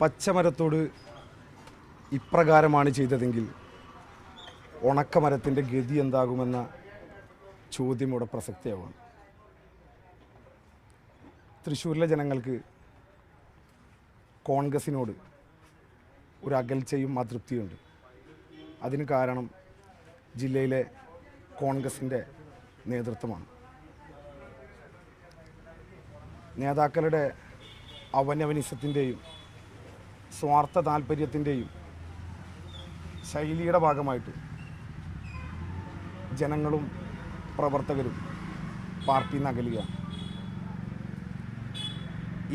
പച്ചമരത്തോട് ഇപ്രകാരമാണ് ചെയ്തതെങ്കിൽ ഉണക്കമരത്തിന്റെ ഗതി എന്താകുമെന്ന ചോദ്യം ഇവിടെ പ്രസക്തിയാവാണ് തൃശ്ശൂരിലെ ജനങ്ങൾക്ക് കോൺഗ്രസിനോട് ഒരു അകൽച്ചയും അതൃപ്തിയുണ്ട്. അതിന് കാരണം ജില്ലയിലെ കോൺഗ്രസിന്റെ നേതൃത്വമാണ്. നേതാക്കളുടെ അവനവനിസത്തിന്റെയും സ്വാർത്ഥ താല്പര്യത്തിന്റെയും ശൈലിയുടെ ഭാഗമായിട്ട് ജനങ്ങളും പ്രവർത്തകരും പാർട്ടി നിന്ന്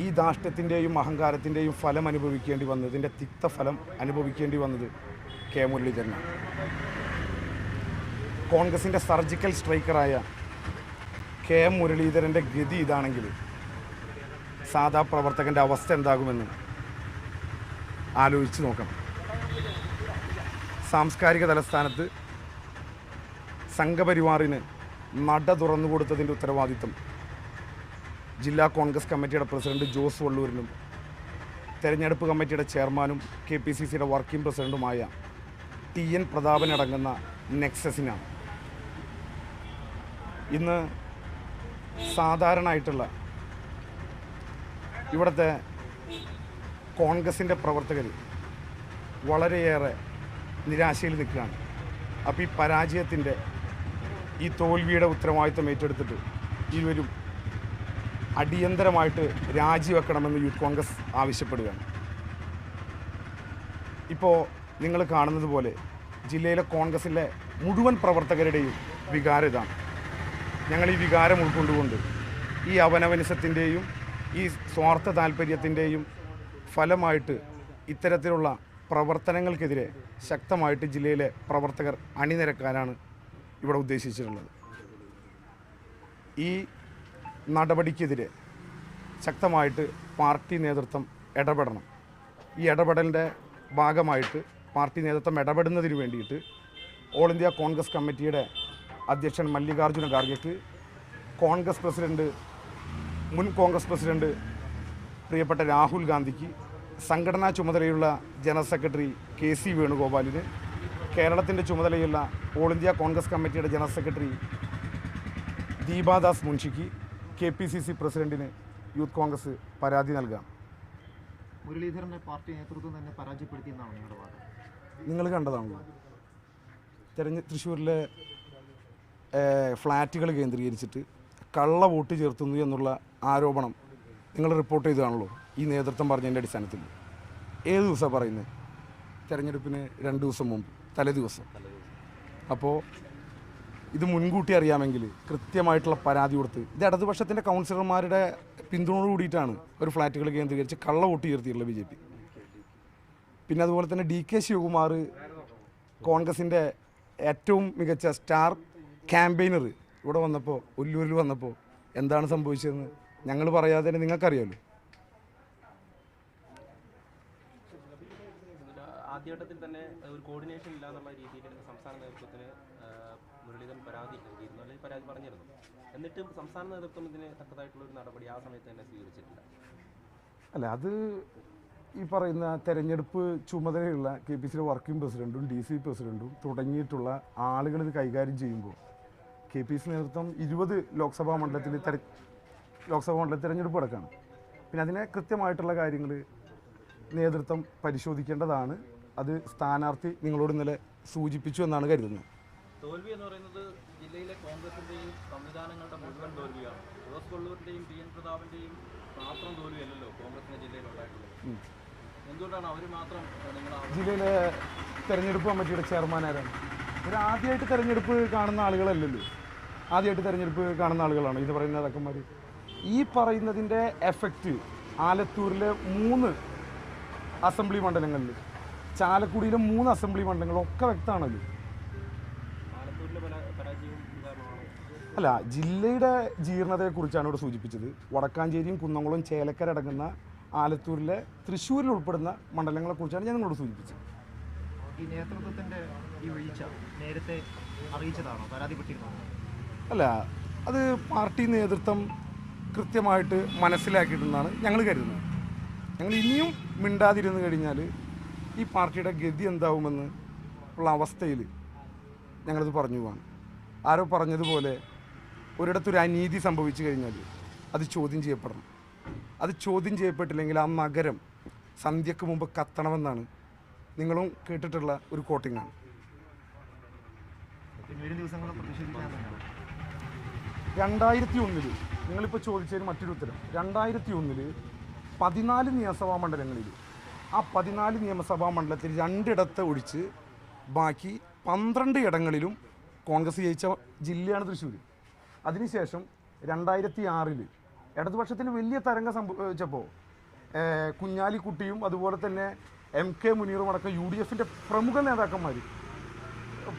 ഈ ധാഷ്ട്യത്തിന്റെയും അഹങ്കാരത്തിന്റെയും ഫലം അനുഭവിക്കേണ്ടി വന്നത് ഇതിന്റെ തിക്തഫലം അനുഭവിക്കേണ്ടി വന്നത് കെ മുരളീധരനാണ്. കോൺഗ്രസിന്റെ സർജിക്കൽ സ്ട്രൈക്കറായ കെ മുരളീധരന്റെ ഗതി ഇതാണെങ്കിൽ സാധാ പ്രവർത്തകന്റെ അവസ്ഥ എന്താകുമെന്ന് ആലോചിച്ച് നോക്കണം സാംസ്കാരിക തലസ്ഥാനത്ത് സംഘപരിവാറിന് നട തുറന്നു കൊടുത്തതിന്റെ ഉത്തരവാദിത്വം ജില്ലാ കോൺഗ്രസ് കമ്മിറ്റിയുടെ പ്രസിഡന്റ് ജോസ് വള്ളൂരിനും തെരഞ്ഞെടുപ്പ് കമ്മിറ്റിയുടെ ചെയർമാനും കെ പി സി സിയുടെ വർക്കിംഗ് പ്രസിഡന്റുമായ ടി എൻ പ്രതാപനടങ്ങുന്ന നെക്സസിനാണ്. ഇന്ന് സാധാരണയായിട്ടുള്ള ഇവിടുത്തെ കോൺഗ്രസിന്റെ പ്രവർത്തകർ വളരെയേറെ നിരാശയിൽ നിൽക്കുകയാണ്. അപ്പോൾ ഈ പരാജയത്തിന്റെ ഈ തോൽവിയുടെ ഉത്തരവാദിത്വം ഏറ്റെടുത്തിട്ട് ഇരുവരും അടിയന്തരമായിട്ട് രാജിവെക്കണമെന്ന് യൂത്ത് കോൺഗ്രസ് ആവശ്യപ്പെടുകയാണ്. ഇപ്പോൾ നിങ്ങൾ കാണുന്നത് പോലെ ജില്ലയിലെ കോൺഗ്രസിലെ മുഴുവൻ പ്രവർത്തകരുടെയും വികാരം ഇതാണ്. ഞങ്ങൾ ഈ വികാരം ഉൾക്കൊണ്ടുകൊണ്ട് ഈ അവനവനിസത്തിന്റെയും ഈ സ്വാർത്ഥ താല്പര്യത്തിന്റെയും ഫലമായിട്ട് ഇത്തരത്തിലുള്ള പ്രവർത്തനങ്ങൾക്കെതിരെ ശക്തമായിട്ട് ജില്ലയിലെ പ്രവർത്തകർ അണിനിരക്കാനാണ് ഇവിടെ ഉദ്ദേശിച്ചിട്ടുള്ളത്. ഈ നടപടിക്കെതിരെ ശക്തമായിട്ട് പാർട്ടി നേതൃത്വം ഇടപെടണം. ഈ ഇടപെടലിന്റെ ഭാഗമായിട്ട് പാർട്ടി നേതൃത്വം ഇടപെടുന്നതിന് വേണ്ടിയിട്ട് ഓൾ ഇന്ത്യ കോൺഗ്രസ് കമ്മിറ്റിയുടെ അധ്യക്ഷൻ മല്ലികാർജുന ഖാർഗെക്ക് കോൺഗ്രസ് പ്രസിഡന്റ് മുൻ കോൺഗ്രസ് പ്രസിഡന്റ് പ്രിയപ്പെട്ട രാഹുൽ ഗാന്ധിക്ക് സംഘടനാ ചുമതലയുള്ള ജനറൽ സെക്രട്ടറി കെ സി വേണുഗോപാലിന് കേരളത്തിന്റെ ചുമതലയുള്ള ഓൾ ഇന്ത്യ കോൺഗ്രസ് കമ്മിറ്റിയുടെ ജനറൽ സെക്രട്ടറി ദീപാദാസ് മുൻഷിക്ക് കെ പി സി സി പ്രസിഡന്റിന് യൂത്ത് കോൺഗ്രസ് പരാതി നൽകാം. മുരളീധരനെ പാർട്ടി നേതൃത്വം തന്നെ പരാജയപ്പെടുത്തിയെന്നാണ് നിങ്ങളുടെ വാദം? നിങ്ങൾ കണ്ടതാണല്ലോ തെരഞ്ഞ തൃശ്ശൂരിലെ ഫ്ലാറ്റുകൾ കേന്ദ്രീകരിച്ചിട്ട് കള്ള വോട്ട് ചേർത്തുന്നു എന്നുള്ള ആരോപണം നിങ്ങൾ റിപ്പോർട്ട് ചെയ്തതാണല്ലോ? ഈ നേതൃത്വം പറഞ്ഞതിന്റെ അടിസ്ഥാനത്തിൽ. ഏത് ദിവസമാണ് പറയുന്നത്? തെരഞ്ഞെടുപ്പിന് രണ്ട് ദിവസം മുമ്പ് തലേ ദിവസം. അപ്പോൾ ഇത് മുൻകൂട്ടി അറിയാമെങ്കിൽ കൃത്യമായിട്ടുള്ള പരാതി കൊടുത്ത് ഇത് ഇടതുപക്ഷത്തിന്റെ കൗൺസിലർമാരുടെ പിന്തുണയോട് കൂടിയിട്ടാണ് ഒരു ഫ്ലാറ്റുകൾ കേന്ദ്രീകരിച്ച് കള്ള വോട്ട് ഉയർത്തിയിട്ടുള്ളത് ബി ജെ പി. പിന്നെ അതുപോലെ തന്നെ ഡി കെ ശിവകുമാർ കോൺഗ്രസിന്റെ ഏറ്റവും മികച്ച സ്റ്റാർ ക്യാമ്പയിനർ ഇവിടെ വന്നപ്പോൾ ഒല്ലൂരിൽ വന്നപ്പോൾ എന്താണ് സംഭവിച്ചതെന്ന് ഞങ്ങൾ പറയാതെ തന്നെ നിങ്ങൾക്കറിയാമല്ലോ. ആദ്യഘട്ടത്തിൽ തന്നെ ഒരു കോർഡിനേഷൻ ഇല്ല എന്നുള്ള രീതിയിൽ സംസ്ഥാന നേതൃത്വത്തിന് മുരളീധരൻ പരാതി നൽകിയിരുന്നു അല്ലെങ്കിൽ പരാതി പറഞ്ഞിരുന്നു. എന്നിട്ടും സംസ്ഥാന നേതൃത്വം ഇതിന് തക്കതായിട്ടുള്ള ഒരു നടപടി ആ സമയത്ത് തന്നെ സ്വീകരിച്ചിട്ടില്ല. അല്ല അത് ഈ പറയുന്ന തെരഞ്ഞെടുപ്പ് ചുമതലയുള്ള കെ പി സിയുടെ വർക്കിംഗ് പ്രസിഡന്റും ഡി സി പ്രസിഡന്റും തുടങ്ങിയിട്ടുള്ള ആളുകൾ ഇത് കൈകാര്യം ചെയ്യുമ്പോൾ കെ പി സി നേതൃത്വം ഇരുപത് ലോക്സഭാ മണ്ഡലത്തിൽ തെര ലോക്സഭാ മണ്ഡലത്തിൽ തിരഞ്ഞെടുപ്പ് നടക്കുകയാണ് പിന്നെ അതിനെ കൃത്യമായിട്ടുള്ള കാര്യങ്ങൾ നേതൃത്വം പരിശോധിക്കേണ്ടതാണ്. അത് സ്ഥാനാർത്ഥി നിങ്ങളോട് ഇന്നലെ സൂചിപ്പിച്ചു എന്നാണ് കരുതുന്നത്. തോൽവി എന്ന് പറയുന്നത് ജില്ലയിലെ കോൺഗ്രസിന്റെയും സംവിധാനങ്ങളുടെ മുഴുവൻ തോൽവിയാണ്. ജോസ് കൊള്ളൂരിന്റെയും പി എൻ പ്രതാപിന്റെയും മാത്രം തോൽവിയല്ലല്ലോ കോൺഗ്രസിന്റെ ജില്ലയിലുണ്ടായിട്ടുള്ളത് എന്തുകൊണ്ടാണ് അവർ മാത്രം ജില്ലയിലെ തെരഞ്ഞെടുപ്പ് കമ്മിറ്റിയുടെ ചെയർമാൻ ആരാണ്? ഇവർ ആദ്യമായിട്ട് തെരഞ്ഞെടുപ്പ് കാണുന്ന ആളുകളല്ലല്ലോ. ആദ്യമായിട്ട് തെരഞ്ഞെടുപ്പ് കാണുന്ന ആളുകളാണ് ഇത് പറയുന്ന നേതാക്കന്മാർ ഈ പറയുന്നതിന്റെ എഫക്റ്റ് ആലത്തൂരിലെ മൂന്ന് അസംബ്ലി മണ്ഡലങ്ങളിൽ ചാലക്കുടിയിലെ മൂന്ന് അസംബ്ലി മണ്ഡലങ്ങളൊക്കെ വ്യക്തമാണല്ലോ. അല്ല ജില്ലയുടെ ജീർണതയെക്കുറിച്ചാണ് ഇവിടെ സൂചിപ്പിച്ചത്. വടക്കാഞ്ചേരിയും കുന്നംകുളം ചേലക്കര അടങ്ങുന്ന ആലത്തൂരിലെ തൃശ്ശൂരിൽ ഉൾപ്പെടുന്ന മണ്ഡലങ്ങളെക്കുറിച്ചാണ് ഞാൻ നിങ്ങളോട് സൂചിപ്പിച്ചത്. ഈ ഈ വീഴ്ച നേരത്തെ അറിയിച്ചതാണോ? അല്ല അത് പാർട്ടി നേതൃത്വം കൃത്യമായിട്ട് മനസ്സിലാക്കിയിട്ടുണ്ടെന്നാണ് ഞങ്ങൾ കരുതുന്നത്. ഞങ്ങൾ ഇനിയും മിണ്ടാതിരുന്നു കഴിഞ്ഞാൽ ഈ പാർട്ടിയുടെ ഗതി എന്താവുമെന്ന് ഉള്ള അവസ്ഥയിൽ ഞങ്ങളത് പറഞ്ഞു പോവാണ്. ആരോ പറഞ്ഞതുപോലെ ഒരിടത്തൊരു അനീതി സംഭവിച്ചു കഴിഞ്ഞാൽ അത് ചോദ്യം ചെയ്യപ്പെടണം. അത് ചോദ്യം ചെയ്യപ്പെട്ടില്ലെങ്കിൽ ആ നഗരം സന്ധ്യക്ക് മുമ്പ് കത്തണമെന്നാണ് നിങ്ങളും കേട്ടിട്ടുള്ള ഒരു കോട്ടിങ്ങാണ് രണ്ടായിരത്തി ഒന്നിൽ നിങ്ങളിപ്പോൾ ചോദിച്ചതിന് മറ്റൊരു ഉത്തരം. രണ്ടായിരത്തി ഒന്നിൽ പതിനാല് നിയമസഭാ മണ്ഡലങ്ങളിൽ ആ പതിനാല് നിയമസഭാ മണ്ഡലത്തിൽ രണ്ടിടത്ത് ഒഴിച്ച് ബാക്കി പന്ത്രണ്ട് ഇടങ്ങളിലും കോൺഗ്രസ് ജയിച്ച ജില്ലയാണ് തൃശ്ശൂർ അതിനുശേഷം രണ്ടായിരത്തി ആറിൽ ഇടതുപക്ഷത്തിന് വലിയ തരംഗം സംഭവിച്ചപ്പോൾ കുഞ്ഞാലിക്കുട്ടിയും അതുപോലെ തന്നെ എം കെ മുനീറും അടക്കം യു ഡി എഫിന്റെ പ്രമുഖ നേതാക്കന്മാർ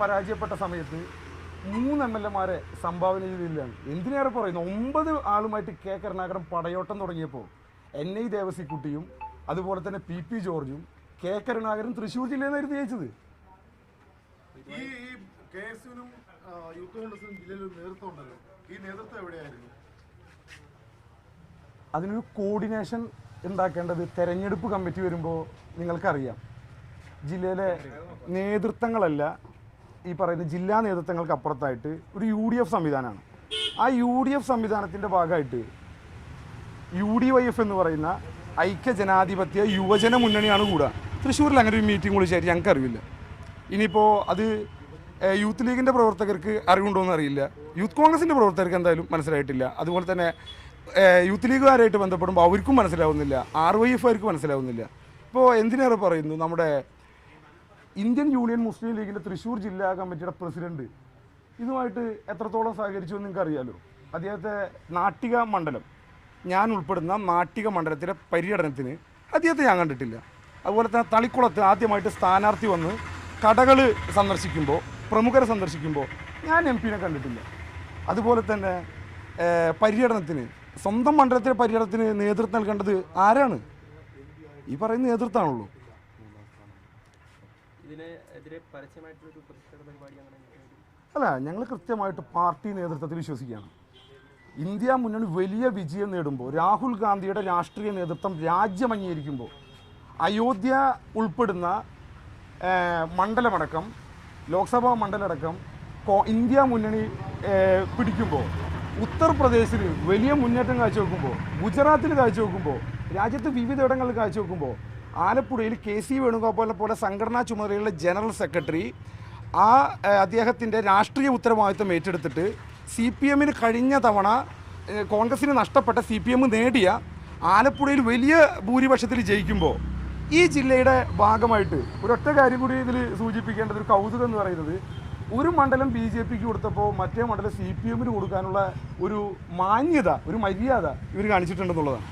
പരാജയപ്പെട്ട സമയത്ത് മൂന്ന് എം എൽ എമാരെ സംഭാവന ചെയ്തില്ലാണ് എന്തിനേറെ പറയുന്നു? ഒമ്പത് ആളുമായിട്ട് കെ കരുണാകരൻ പടയോട്ടം തുടങ്ങിയപ്പോൾ എൻ ഐ ദേവസിക്കുട്ടിയും അതുപോലെ തന്നെ പി പി ജോർജും കെ കരുണാകരൻ തൃശ്ശൂർ ജില്ലയിൽ നിന്നായിരുന്നു ജയിച്ചത്. ഈ കെ യൂത്ത് കോൺഗ്രസിനും ജില്ലയിൽ ഒരു നേതൃത്വം ഉണ്ടല്ലോ. ഈ നേതൃത്വം എവിടെയായിരുന്നു? അതിനൊരു കോർഡിനേഷൻ ഉണ്ടാക്കേണ്ടത് തെരഞ്ഞെടുപ്പ് കമ്മിറ്റി വരുമ്പോൾ നിങ്ങൾക്കറിയാം. ജില്ലയിലെ നേതൃത്വങ്ങളല്ല ഈ പറയുന്ന ജില്ലാ നേതൃത്വങ്ങൾക്ക് അപ്പുറത്തായിട്ട് ഒരു യു ഡി എഫ് സംവിധാനമാണ്. ആ യു ഡി എഫ് സംവിധാനത്തിന്റെ ഭാഗമായിട്ട് യു ഡി വൈ എഫ് എന്ന് പറയുന്ന ഐക്യ ജനാധിപത്യ യുവജന മുന്നണിയാണ് കൂടുക തൃശ്ശൂരിൽ അങ്ങനെ ഒരു മീറ്റിംഗ് വിളിച്ചായിട്ട് ഞങ്ങൾക്ക് അറിവില്ല. ഇനിയിപ്പോൾ അത് യൂത്ത് ലീഗിന്റെ പ്രവർത്തകർക്ക് അറിവുണ്ടോ എന്ന് അറിയില്ല. യൂത്ത് കോൺഗ്രസിന്റെ പ്രവർത്തകർക്ക് എന്തായാലും മനസ്സിലായിട്ടില്ല. അതുപോലെ തന്നെ യൂത്ത് ലീഗുകാരായിട്ട് ബന്ധപ്പെടുമ്പോൾ അവർക്കും മനസ്സിലാവുന്നില്ല. ആർ വൈ എഫ് ആർക്കും മനസ്സിലാവുന്നില്ല. ഇപ്പോൾ എന്തിനേറെ പറയുന്നു? നമ്മുടെ ഇന്ത്യൻ യൂണിയൻ മുസ്ലിം ലീഗിന്റെ തൃശ്ശൂർ ജില്ലാ കമ്മിറ്റിയുടെ പ്രസിഡന്റ് ഇതുമായിട്ട് എത്രത്തോളം സഹകരിച്ചു എന്ന് നിങ്ങൾക്ക് അറിയാലോ അദ്ദേഹത്തെ നാട്ടിക മണ്ഡലം ഞാൻ ഉൾപ്പെടുന്ന മാട്ടിക മണ്ഡലത്തിലെ പര്യടനത്തിന് അദ്ദേഹത്തെ ഞാൻ കണ്ടിട്ടില്ല. അതുപോലെ തന്നെ തളിക്കുളത്ത് ആദ്യമായിട്ട് സ്ഥാനാർത്ഥി വന്ന് കടകൾ സന്ദർശിക്കുമ്പോൾ പ്രമുഖരെ സന്ദർശിക്കുമ്പോൾ ഞാൻ എം പിനെ കണ്ടിട്ടില്ല. അതുപോലെ തന്നെ പര്യടനത്തിന് സ്വന്തം മണ്ഡലത്തിലെ പര്യടനത്തിന് നേതൃത്വം നൽകേണ്ടത് ആരാണ്? ഈ പറയുന്ന നേതൃത്വമാണുള്ളൂ? അല്ല ഞങ്ങൾ കൃത്യമായിട്ട് പാർട്ടി നേതൃത്വത്തിൽ വിശ്വസിക്കുകയാണ്. ഇന്ത്യ മുന്നണി വലിയ വിജയം നേടുമ്പോൾ രാഹുൽ ഗാന്ധിയുടെ രാഷ്ട്രീയ നേതൃത്വം രാജ്യം അംഗീകരിക്കുമ്പോൾ അയോധ്യ ഉൾപ്പെടുന്ന മണ്ഡലമടക്കം ലോക്സഭാ മണ്ഡലമടക്കം ഇന്ത്യ മുന്നണി പിടിക്കുമ്പോൾ ഉത്തർപ്രദേശിൽ വലിയ മുന്നേറ്റം കാഴ്ചവെക്കുമ്പോൾ ഗുജറാത്തിൽ കാഴ്ചവെക്കുമ്പോൾ രാജ്യത്ത് വിവിധ ഇടങ്ങളിൽ കാഴ്ചവെക്കുമ്പോൾ ആലപ്പുഴയിൽ കെ സി വേണുഗോപാലിനെ പോലെ സംഘടനാ ചുമതലയുള്ള ജനറൽ സെക്രട്ടറി ആ അദ്ദേഹത്തിന്റെ രാഷ്ട്രീയ ഉത്തരവാദിത്വം ഏറ്റെടുത്തിട്ട് സി പി എമ്മിന് കഴിഞ്ഞ തവണ കോൺഗ്രസിന് നഷ്ടപ്പെട്ട സി പി എം നേടിയ ആലപ്പുഴയിൽ വലിയ ഭൂരിപക്ഷത്തിൽ ജയിക്കുമ്പോൾ ഈ ജില്ലയുടെ ഭാഗമായിട്ട് ഒരൊറ്റ കാര്യം കൂടി ഇതിൽ സൂചിപ്പിക്കേണ്ടത് ഒരു കൗതുകം എന്ന് പറയുന്നത് ഒരു മണ്ഡലം ബി ജെ പിക്ക് കൊടുത്തപ്പോൾ മറ്റേ മണ്ഡലം സി പി എമ്മിന് കൊടുക്കാനുള്ള ഒരു മാന്യത ഒരു മര്യാദ ഇവർ കാണിച്ചിട്ടുണ്ടെന്നുള്ളതാണ്.